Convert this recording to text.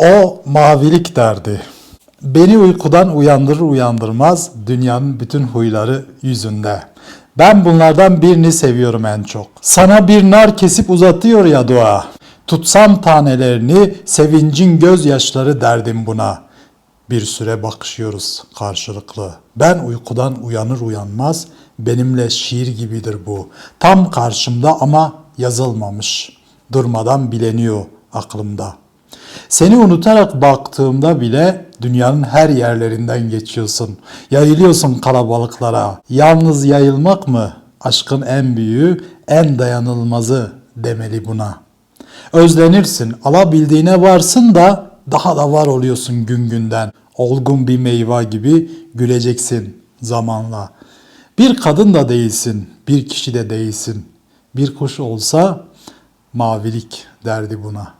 O mavilik derdi. Beni uykudan uyandırır uyandırmaz dünyanın bütün huyları yüzünde. Ben bunlardan birini seviyorum en çok. Sana bir nar kesip uzatıyor ya dua. Tutsam tanelerini sevincin gözyaşları derdim buna. Bir süre bakışıyoruz karşılıklı. Ben uykudan uyanır uyanmaz benimle şiir gibidir bu. Tam karşımda ama yazılmamış. Durmadan bileniyor aklımda. Seni unutarak baktığımda bile dünyanın her yerlerinden geçiyorsun. Yayılıyorsun kalabalıklara. Yalnız yayılmak mı? Aşkın en büyüğü, en dayanılmazı demeli buna. Özlenirsin, alabildiğine varsın da daha da var oluyorsun gün günden. Olgun bir meyve gibi güleceksin zamanla. Bir kadın da değilsin, bir kişi de değilsin. Bir kuş olsa mavilik derdi buna.''